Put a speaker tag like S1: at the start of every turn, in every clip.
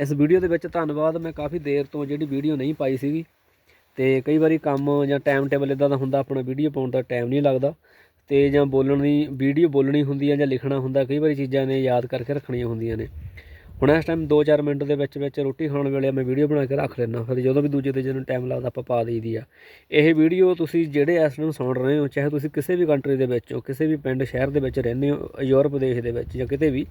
S1: ਇਸ ਵੀਡੀਓ ਦੇ ਵਿੱਚ ਧੰਨਵਾਦ, ਮੈਂ ਕਾਫੀ ਦੇਰ ਤੋਂ ਜਿਹੜੀ ਵੀਡੀਓ ਨਹੀਂ ਪਾਈ ਸੀਗੀ ਤੇ ਕਈ ਵਾਰੀ ਕੰਮ ਜਾਂ ਟਾਈਮ ਟੇਬਲ ਇਦਾਂ ਦਾ ਹੁੰਦਾ, ਆਪਣਾ ਵੀਡੀਓ ਪਾਉਣ ਦਾ ਟਾਈਮ ਨਹੀਂ ਲੱਗਦਾ ਤੇ ਜਾਂ ਬੋਲਣ ਦੀ, ਵੀਡੀਓ ਬੋਲਣੀ ਹੁੰਦੀ ਹੈ ਜਾਂ ਲਿਖਣਾ ਹੁੰਦਾ, ਕਈ ਵਾਰੀ ਚੀਜ਼ਾਂ ਨੇ ਯਾਦ ਕਰਕੇ ਰੱਖਣੀਆਂ ਹੁੰਦੀਆਂ ਨੇ। ਹੁਣ ਇਸ ਟਾਈਮ 2-4 ਮਿੰਟ ਦੇ ਵਿੱਚ ਵਿੱਚ ਰੋਟੀ ਖਾਣ ਵੇਲੇ ਮੈਂ ਵੀਡੀਓ ਬਣਾ ਕੇ ਰੱਖ ਲੈਣਾ ਫਿਰ ਜਦੋਂ ਵੀ ਦੂਜੇ ਤੀਜੇ ਜਿਹਨੂੰ ਟਾਈਮ ਲੱਗਦਾ ਆਪਾਂ ਪਾ ਦਈਦੀ ਆ। ਇਹ ਵੀਡੀਓ ਤੁਸੀਂ ਜਿਹੜੇ ਇਸ ਨੂੰ ਸੁਣ ਰਹੇ ਹੋ, ਚਾਹੇ ਤੁਸੀਂ ਕਿਸੇ ਵੀ ਕੰਟਰੀ ਦੇ ਵਿੱਚ ਹੋ, ਕਿਸੇ ਵੀ ਪਿੰਡ, ਸ਼ਹਿਰ ਦੇ ਵਿੱਚ ਰਹਿੰਦੇ ਹੋ, ਯੂਰਪ ਦੇਸ਼ ਦੇ ਵਿੱਚ ਜਾਂ ਕਿਤੇ ਵੀ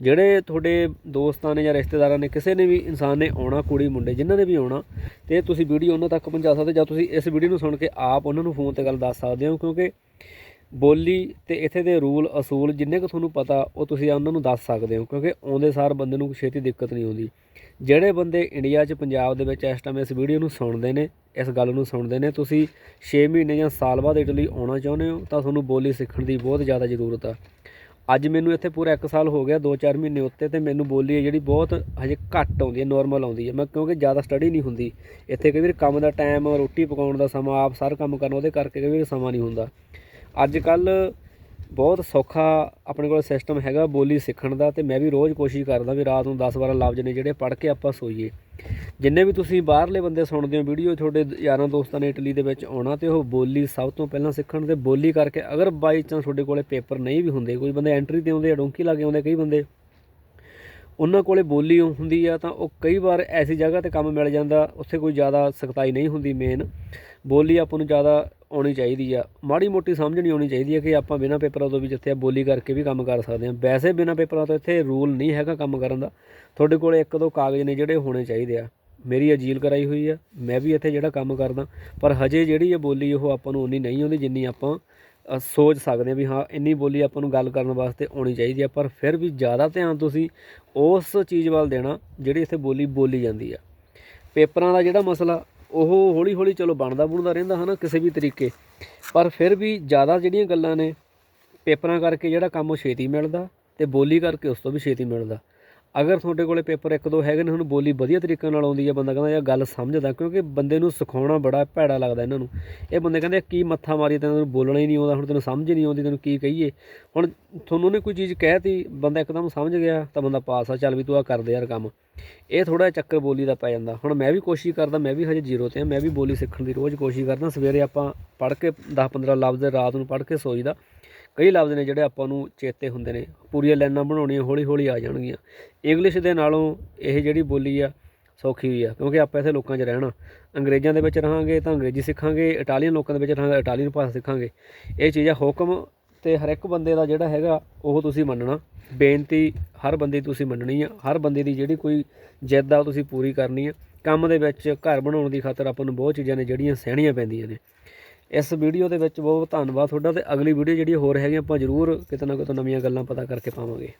S1: ਜਿਹੜੇ ਤੁਹਾਡੇ ਦੋਸਤਾਂ ਨੇ ਜਾਂ ਰਿਸ਼ਤੇਦਾਰਾਂ ਨੇ, ਕਿਸੇ ਨੇ ਵੀ ਇਨਸਾਨ ਨੇ ਆਉਣਾ ਕੁੜੀ ਮੁੰਡੇ, ਜਿਨ੍ਹਾਂ ਨੇ ਵੀ ਆਉਣਾ, ਤੇ ਤੁਸੀਂ ਵੀਡੀਓ ਉਹਨਾਂ ਤੱਕ ਪਹੁੰਚਾ ਸਕਦੇ ਜਾਂ ਤੁਸੀਂ ਇਸ ਵੀਡੀਓ ਨੂੰ ਸੁਣ ਕੇ ਆਪ ਉਹਨਾਂ ਨੂੰ ਫੋਨ ਤੇ ਗੱਲ ਦੱਸ ਸਕਦੇ ਹੋ, ਕਿਉਂਕਿ ਬੋਲੀ ਤੇ ਇੱਥੇ ਦੇ ਰੂਲ, ਅਸੂਲ ਜਿੰਨੇ ਕੁ ਤੁਹਾਨੂੰ ਪਤਾ, ਉਹ ਤੁਸੀਂ ਉਹਨਾਂ ਨੂੰ ਦੱਸ ਸਕਦੇ ਹੋ, ਕਿਉਂਕਿ ਆਉਂਦੇ ਸਾਰ ਬੰਦੇ ਨੂੰ ਛੇਤੀ ਦਿੱਕਤ ਨਹੀਂ ਆਉਂਦੀ। ਜਿਹੜੇ ਬੰਦੇ ਇੰਡੀਆ 'ਚ, ਪੰਜਾਬ ਦੇ ਵਿੱਚ ਇਸ ਟਾਈਮ ਇਸ ਵੀਡੀਓ ਨੂੰ ਸੁਣਦੇ ਨੇ, ਇਸ ਗੱਲ ਨੂੰ ਸੁਣਦੇ ਨੇ, ਤੁਸੀਂ 6 ਮਹੀਨੇ ਜਾਂ ਸਾਲ ਬਾਅਦ ਇਟਲੀ ਆਉਣਾ ਚਾਹੁੰਦੇ ਹੋ, ਤਾਂ ਤੁਹਾਨੂੰ ਬੋਲੀ ਸਿੱਖਣ ਦੀ ਬਹੁਤ ਜ਼ਿਆਦਾ ਜ਼ਰੂਰਤ ਆ। ਅੱਜ ਮੈਨੂੰ ਇੱਥੇ ਪੂਰਾ 1 ਸਾਲ ਹੋ ਗਿਆ 2-4 ਮਹੀਨੇ ਉੱਤੇ ਤੇ ਮੈਨੂੰ ਬੋਲੀ ਹੈ ਜਿਹੜੀ ਬਹੁਤ ਹਜੇ ਘੱਟ ਆਉਂਦੀ ਹੈ ਨਾਰਮਲ ਆਉਂਦੀ ਹੈ। ਮੈਂ ਕਿਉਂਕਿ ਜ਼ਿਆਦਾ ਸਟੱਡੀ ਨਹੀਂ ਹੁੰਦੀ। ਇੱਥੇ ਕਈ ਵਾਰ ਕੰਮ ਦਾ ਟਾਈਮ ਰੋਟੀ ਪਕਾਉਣ ਦਾ ਸਮਾਂ, ਆਪ ਸਾਰਾ ਕੰਮ ਕਰਨਾ, ਉਹਦੇ ਕਰਕੇ ਕਈ ਵਾਰ ਸਮਾਂ ਨਹੀਂ ਹੁੰਦਾ। ਅੱਜ ਕੱਲ ਬਹੁਤ ਸੌਖਾ ਆਪਣੇ ਕੋਲ ਸਿਸਟਮ ਹੈਗਾ ਬੋਲੀ ਸਿੱਖਣ ਦਾ ਤੇ ਮੈਂ ਵੀ ਰੋਜ਼ ਕੋਸ਼ਿਸ਼ ਕਰਦਾ ਵੀ ਰਾਤ ਨੂੰ 10-12 ਲਫ਼ਜ਼ ਨੇ ਜਿਹੜੇ ਪੜ੍ਹ ਕੇ ਆਪਾਂ ਸੋਈਏ। ਜਿੰਨੇ ਵੀ ਤੁਸੀਂ ਬਾਹਰਲੇ ਬੰਦੇ ਸੁਣਦੇ ਹੋ ਵੀਡੀਓ ਤੁਹਾਡੇ ਯਾਰਾਂ ਦੋਸਤਾਂ ਨੇ ਇਟਲੀ ਦੇ ਵਿੱਚ ਆਉਣਾ ਤੇ ਉਹ ਬੋਲੀ ਸਭ ਤੋਂ ਪਹਿਲਾਂ ਸਿੱਖਣ ਤੇ ਬੋਲੀ ਕਰਕੇ ਅਗਰ ਬਾਈ ਚਾਂਸ ਤੁਹਾਡੇ ਕੋਲੇ ਪੇਪਰ ਨਹੀਂ ਵੀ ਹੁੰਦੇ, ਕੋਈ ਬੰਦੇ ਐਂਟਰੀ ਤੇ ਆਉਂਦੇ ਆ, ਡੋਂਕੀ ਲਾ ਕੇ ਆਉਂਦੇ ਕਈ ਬੰਦੇ ਉਹਨਾਂ ਕੋਲੇ ਬੋਲੀ ਹੁੰਦੀ ਆ ਤਾਂ ਉਹ ਕਈ ਵਾਰ ਐਸੀ ਜਗ੍ਹਾ ਤੇ ਕੰਮ ਮਿਲ ਜਾਂਦਾ, ਉੱਥੇ ਕੋਈ ਜ਼ਿਆਦਾ ਸਖਤਾਈ ਨਹੀਂ ਹੁੰਦੀ ਮੇਨ ਬੋਲੀ ਆਪਾਂ ਨੂੰ ਜ਼ਿਆਦਾ ਆਉਣੀ ਚਾਹੀਦੀ ਆ। ਮਾੜੀ ਮੋਟੀ ਸਮਝਣੀ ਆਉਣੀ ਚਾਹੀਦੀ ਹੈ ਕਿ ਆਪਾਂ ਬਿਨਾਂ ਪੇਪਰਾਂ ਤੋਂ ਵੀ ਜਿੱਥੇ ਆ ਬੋਲੀ ਕਰਕੇ ਵੀ ਕੰਮ ਕਰ ਸਕਦੇ ਹਾਂ ਵੈਸੇ ਬਿਨਾਂ ਪੇਪਰਾਂ ਤੋਂ ਇੱਥੇ ਰੂਲ ਨਹੀਂ ਹੈਗਾ ਕੰਮ ਕਰਨ ਦਾ। ਤੁਹਾਡੇ ਕੋਲ ਇੱਕ ਦੋ ਕਾਗਜ਼ ਨੇ ਜਿਹੜੇ ਹੋਣੇ ਚਾਹੀਦੇ ਆ। ਮੇਰੀ ਅਜੀਲ ਕਰਾਈ ਹੋਈ ਆ। ਮੈਂ ਵੀ ਇੱਥੇ ਜਿਹੜਾ ਕੰਮ ਕਰਦਾ। ਪਰ ਹਜੇ ਜਿਹੜੀ ਇਹ ਬੋਲੀ ਉਹ ਆਪਾਂ ਨੂੰ ਉਨੀ ਨਹੀਂ ਆਉਂਦੀ, ਜਿੰਨੀ ਆਪਾਂ ਸੋਚ ਸਕਦੇ ਹਾਂ ਵੀ ਹਾਂ, ਇੰਨੀ ਬੋਲੀ ਆਪਾਂ ਨੂੰ ਗੱਲ ਕਰਨ ਵਾਸਤੇ ਆਉਣੀ ਚਾਹੀਦੀ ਆ, ਪਰ ਫਿਰ ਵੀ ਜ਼ਿਆਦਾ ਧਿਆਨ ਤੁਸੀਂ ਉਸ ਚੀਜ਼ ਵੱਲ ਦੇਣਾ ਜਿਹੜੀ ਇੱਥੇ ਬੋਲੀ ਬੋਲੀ ਜਾਂਦੀ ਆ। ਪੇਪਰਾਂ ਦਾ ਜਿਹੜਾ ਮਸਲਾ, ਉਹ ਹੌਲੀ ਹੌਲੀ ਚਲੋ ਬਣਦਾ ਬਣਦਾ ਰਹਿੰਦਾ ਹਨਾ, ਕਿਸੇ ਵੀ ਤਰੀਕੇ। ਪਰ ਫਿਰ ਵੀ ਜ਼ਿਆਦਾ ਜਿਹੜੀਆਂ ਗੱਲਾਂ ਨੇ, ਪੇਪਰਾਂ ਕਰਕੇ ਜਿਹੜਾ ਕੰਮ ਉਹ ਛੇਤੀ ਮਿਲਦਾ ਤੇ ਬੋਲੀ ਕਰਕੇ ਉਸ ਤੋਂ ਵੀ ਛੇਤੀ ਮਿਲਦਾ। ਅਗਰ ਤੁਹਾਡੇ ਕੋਲੇ ਪੇਪਰ ਇੱਕ ਦੋ ਹੈਗੇ ਨੇ, ਤੁਹਾਨੂੰ ਬੋਲੀ ਵਧੀਆ ਤਰੀਕੇ ਨਾਲ ਆਉਂਦੀ ਹੈ, ਬੰਦਾ ਕਹਿੰਦਾ, ਯਾਰ, ਗੱਲ ਸਮਝਦਾ, ਕਿਉਂਕਿ ਬੰਦੇ ਨੂੰ ਸਿਖਾਉਣਾ ਬੜਾ ਭੈੜਾ ਲੱਗਦਾ ਇਹਨਾਂ ਨੂੰ। ਇਹ ਬੰਦੇ ਕਹਿੰਦੇ ਕੀ ਮੱਥਾ ਮਾਰੀ ਤੈਨੂੰ ਬੋਲਣਾ ਹੀ ਨਹੀਂ ਆਉਂਦਾ, ਹੁਣ ਤੈਨੂੰ ਸਮਝ ਹੀ ਨਹੀਂ ਆਉਂਦੀ, ਤੈਨੂੰ ਕੀ ਕਹੀਏ? ਹੁਣ ਤੁਹਾਨੂੰ ਨੇ ਕੋਈ ਚੀਜ਼ ਕਹਿਤੀ, ਬੰਦਾ ਇੱਕਦਮ ਸਮਝ ਗਿਆ, ਤਾਂ ਬੰਦਾ ਪਾਸ ਆ, ਚੱਲ ਵੀ ਤੂੰ ਆ ਕਰਦੇ ਯਾਰ ਕੰਮ। ਇਹ ਥੋੜਾ ਚੱਕਰ ਬੋਲੀ ਦਾ ਪੈ ਜਾਂਦਾ। ਹੁਣ ਮੈਂ ਵੀ ਕੋਸ਼ਿਸ਼ ਕਰਦਾ, ਮੈਂ ਵੀ ਹਜੇ ਜ਼ੀਰੋ ਤੇ ਆ, ਮੈਂ ਵੀ ਬੋਲੀ ਸਿੱਖਣ ਦੀ ਰੋਜ਼ ਕੋਸ਼ਿਸ਼ ਕਰਦਾ। ਸਵੇਰੇ ਆਪਾਂ ਪੜ੍ਹ ਕੇ 10-15 ਲਫ਼ਜ਼ ਰਾਤ ਨੂੰ ਪੜ੍ਹ ਕੇ ਸੋਈਦਾ। ਕਈ ਲਫ਼ਜ਼ ਨੇ ਜਿਹੜੇ ਆਪਾਂ ਨੂੰ ਚੇਤੇ ਹੁੰਦੇ ਨੇ। ਪੂਰੀਆਂ ਲਾਈਨਾਂ ਬਣਾਉਣੀਆਂ ਹੌਲੀ ਹੌਲੀ ਆ ਜਾਣਗੀਆਂ। ਇੰਗਲਿਸ਼ ਦੇ ਨਾਲੋਂ ਇਹ ਜਿਹੜੀ ਬੋਲੀ ਆ, ਸੌਖੀ ਹੋਈ ਆ, ਕਿਉਂਕਿ ਆਪਾਂ ਇੱਥੇ ਲੋਕਾਂ 'ਚ ਰਹਿਣਾ। ਅੰਗਰੇਜ਼ਾਂ ਦੇ ਵਿੱਚ ਰਹਾਂਗੇ ਤਾਂ ਅੰਗਰੇਜ਼ੀ ਸਿੱਖਾਂਗੇ, ਇਟਾਲੀਅਨ ਲੋਕਾਂ ਦੇ ਵਿੱਚ ਰਹਾਂਗੇ, ਇਟਾਲੀਅਨ ਭਾਸ਼ਾ ਸਿੱਖਾਂਗੇ। ਇਹ ਚੀਜ਼ ਆ, ਹੁਕਮ ਤੇ ਹਰ ਇੱਕ ਬੰਦੇ ਦਾ ਜਿਹੜਾ ਹੈਗਾ, ਉਹ ਤੁਸੀਂ ਮੰਨਣਾ। ਬੇਨਤੀ ਹਰ ਬੰਦੇ ਦੀ ਤੁਸੀਂ ਮੰਨਣੀ ਆ। ਹਰ ਬੰਦੇ ਦੀ ਜਿਹੜੀ ਕੋਈ ਜਿੱਦ ਆ, ਉਹ ਤੁਸੀਂ ਪੂਰੀ ਕਰਨੀ ਆ। ਕੰਮ ਦੇ ਵਿੱਚ ਘਰ ਬਣਾਉਣ ਦੀ ਖਾਤਰ ਆਪਾਂ ਨੂੰ ਬਹੁਤ ਚੀਜ਼ਾਂ ਨੇ, ਜਿਹੜੀਆਂ ਸਹਿਣੀਆਂ ਪੈਂਦੀਆਂ ਨੇ। ਇਸ ਵੀਡੀਓ ਦੇ ਵਿੱਚ ਬਹੁਤ ਧੰਨਵਾਦ ਤੁਹਾਡਾ ਤੇ ਅਗਲੀ ਵੀਡੀਓ ਜਿਹੜੀ ਹੋਰ ਹੈਗੀ ਆਪਾਂ ਜ਼ਰੂਰ ਕਿਤੇ ਨਾ ਕਿਤੇ ਨਵੀਆਂ ਗੱਲਾਂ ਪਤਾ ਕਰਕੇ ਪਾਵਾਂਗੇ।